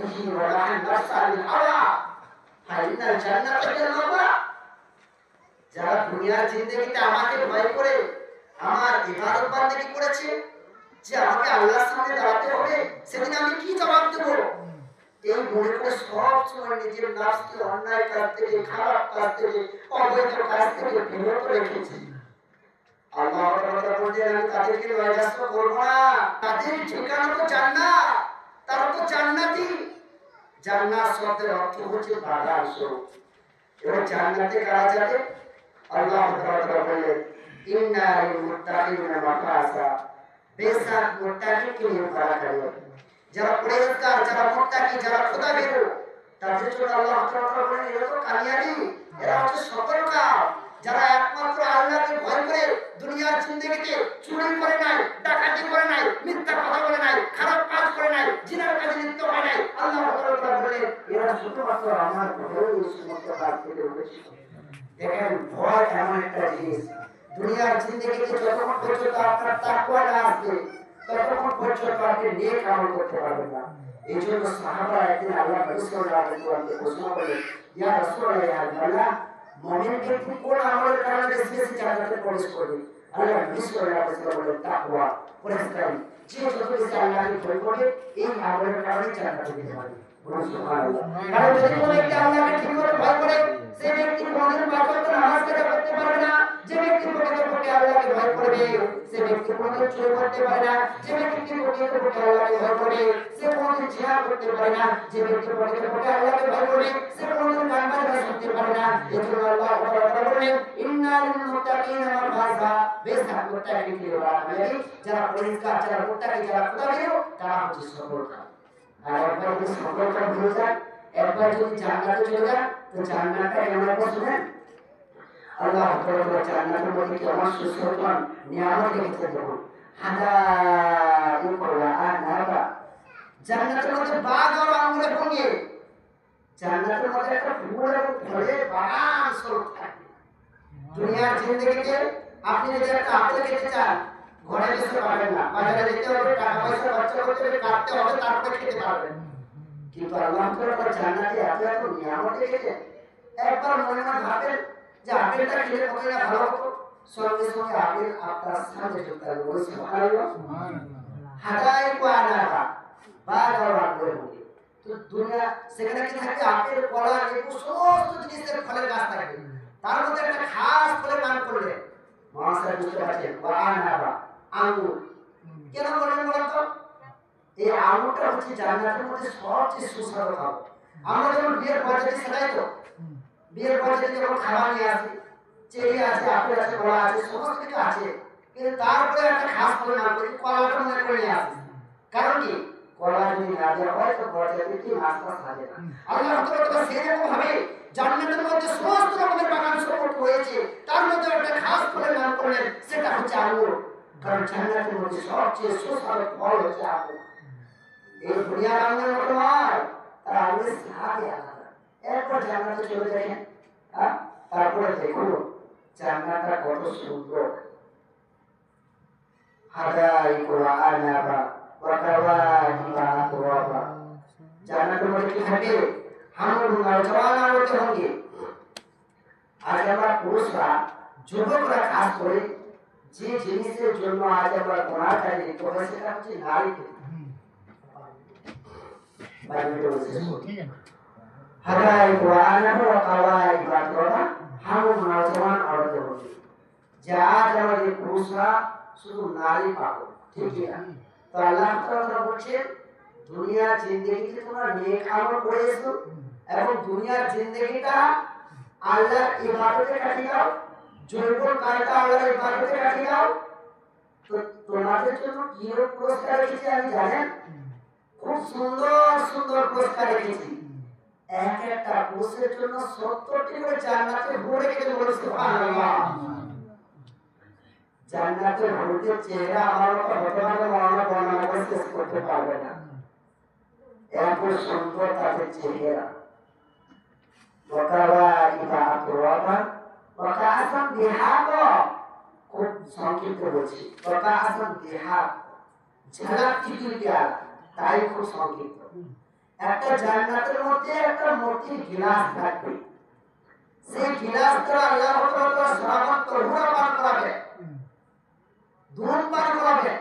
به ونهى النفس عن الهوى فإن الجنة هي المأوى যারা দুনিয়ার জিন্দগিতে আমাকে ভয় করে আমার ইবাদত বান্দেগি করেছে যে আমাকে আল্লাহর সামনে দাঁড়াতে হবে সেদিন আমি কি জবাব দেব এই মনে করে সব সময় নিজের নাফসকে অন্যায় কাজ থেকে খারাপ কাজ থেকে অবৈধ কাজ থেকে বিরত রেখেছি আল্লাহ তাআলা বলছেন আমি তাদেরকে নয়জাস্ত করব না তাদের ঠিকানা তো জান্নাত তারা তো জান্নাতি। জান্নাত শব্দের অর্থ হচ্ছে বাগান স্বরূপ। এবং জান্নাতে কারা যাবে? আল্লাহ তাআলা বললেন ইন্না লিল মুত্তাকিনা মাফাসা বেশক মুত্তাকিকে নিয়ে করা যারা পরেজগার যারা মুত্তাকি, যারা খোদা বেরো তাদের জন্য আল্লাহ তাআলা বলেন এরা তো কামিয়াবি, এরা হচ্ছে সফলকাম যারা একমাত্র আল্লাহকে ভয় করে দুনিয়ার জিন্দগিতে চুরি করে এরা আমার ভয়ে এই সমস্ত কাজ থেকে উঠেছিল দেখেন, ভয় এমন একটা জিনিস। দুনিয়ার জিন্দগিতে যতক্ষণ পর্যন্ত আপনার তাকওয়া না আসবে, ততক্ষণ পর্যন্ত আপনি নেক আমল করতে পারবেন না। এই জন্য সাহাবা একদিন আল্লাহ আলাইহি প্রশ্ন করলেন, ইয়া ইয়া আল্লাহ মুমিন ব্যক্তি কোন আমলের কারণে বেশি জান্নাতে প্রবেশ করবে? আল্লাহ আলাইহি ওয়াসাল্লাম বললেন তাকওয়া, পরিষ্কার। যে যত বেশি আল্লাহকে ভয় করবে এই আমলের কারণে জান্নাতে যেতে পারবে সুবহানাল্লাহ। কারণ যদি কোনো ব্যক্তি আল্লাহকে ঠিকমতো ভয় করে সে ব্যক্তি সে ব্যক্তি কোনদিন চুরি করতে পারে না যে ব্যক্তি প্রকৃতপক্ষে আল্লাহকে ভয় করে সে কোনদিন জিনা করতে পারে না যে ব্যক্তি প্রকৃতপক্ষে আল্লাহকে ভয় করে সে কোনদিন কান্নার কাজ করতে পারে না এজন্য আল্লাহ তাআলা বলেন ইন্নাল মুত্তাকিনা মাফাজা বেশক মুত্তাকি কি ওরা মানে যারা পরিষ্কার যারা মুত্তাকি যারা খোদাবিরু তারা হচ্ছে সফলকাম আর একবার যদি সফলকাম হয়ে যায় একবার যদি জান্নাতে চলে যায় তো জান্নাতটা কেমন হবে শুনেন আল্লাহ রেখেছে আপনি একটা খেতে চান, ঘরে পাবেন না। বাজারে যেতে হবে, টাকা পয়সা খরচা করতে হবে খেতে পারবেন। কিন্তু আল্লাহ জান্নাতে এত এত নিয়ামত রেখেছেন একবার মনে মনে ভাবেন যে আপেলটা খেলে কত না ভালো? হতো সঙ্গে সঙ্গে আপেল আপনার সামনে চলতে হবে বলে সুবহানাল্লাহ হাদাই কোয়ানাবা বাগ আর আঙ্গুরের মধ্যে। তো দুনিয়া, সেখানে কি থাকবে আপেল কলা লেবু সমস্ত জিনিসের ফলের গাছ থাকবে তার মধ্যে একটা খাস ফলের নাম করলেন মহাশয় বুঝতে পারছেন কোয়ানাবা আঙ্গুর কেন বললেন বলেন তো এই আঙুরটা হচ্ছে জান্নাতের মধ্যে সবচেয়ে সুস্বাদু খাবার। আমরা যখন বিয়ের পর পর্যায়ে সেটাই তো। বিয়ের পর্যায়ে যখন খাবার নিয়ে আসি, চেরি আছে, আপেল আছে, কলা আছে, সমস্ত কিছু আছে, কিন্তু তারপরে একটা খাস করে নাম করি কলাটা মনে করে নিয়ে আসি। কারণ কি? কলা যদি না দেওয়া হয়, তো পর্যায়ে কি নাস্তা সাজে না। আল্লাহ তাআলা সেরকম ভাবে জান্নাতের মধ্যে সমস্ত রকমের বাগান সম্পর্ক হয়েছে তার মধ্যে একটা খাস ফলের নাম করলেন, সেটা হচ্ছে আঙুর কারণ জান্নাতের মধ্যে সবচেয়ে সুস্বাদু ফল হচ্ছে আঙুর এই দুনিয়ার আঙুরের মতো নয় তার আঙুরের স্বাদই আলাদা। এরপর জান্নাতে চলে দেখেন হ্যাঁ? তারপরে দেখুন জান্নাতটা কত সুন্দর হাদাই কোরআনাবা ওয়া কাওয়াকিবা আতরাবা জান্নাতের মধ্যে কি থাকে হামুল নওজওয়ানা হতে হবে আজ আমরা পুরুষরা যুবকরা কাজ করে যে জিনিসের জন্য আজ আমরা গোনার কাজে লিপ্ত হয় সেটা হচ্ছে নারী বাইবেলে বলছে ওয়া কাওয়াকিবা আতরাবা হামুল নওজওয়ান অর্থ হবে যে আমাদের পুরুষরা, শুধু নারী পাগল, ঠিক তো আল্লাহ তাআলা বলছেন দুনিয়ার জিন্দগিতে তোমরা নেক আমল করে এবং দুনিয়ার জিন্দগিটা আল্লাহর ইবাদতে কাটিয়ে দাও জৈব কালটা আল্লাহর ইবাদতে কাটিয়ে দাও। তো তোমাদের জন্য কি পুরস্কার রেখেছি আমি জানেন? খুব সুন্দর সুন্দর পুরস্কার রেখেছি। এক একটা পুরুষের জন্য সত্তরটি করে জান্নাতে ভরে রেখেছে বলে সুবহানাল্লাহ? জান্নাতের ভূতের চেহারা আমার মতো হতভাগে মরণা বর্ণনা করে শেষ করতে পারবে না। এত সুন্দর তাদের চেহারা। খুব সংক্ষিপ্ত বলছি তাই খুব সংক্ষিপ্ত। একটা জান্নাতের মধ্যে একটা মোটি গিলাস থাকবে সেই গিলাসটা আল্লাহ তাআলা সালামত তহুরা পান করাবে দুধ পান করাবে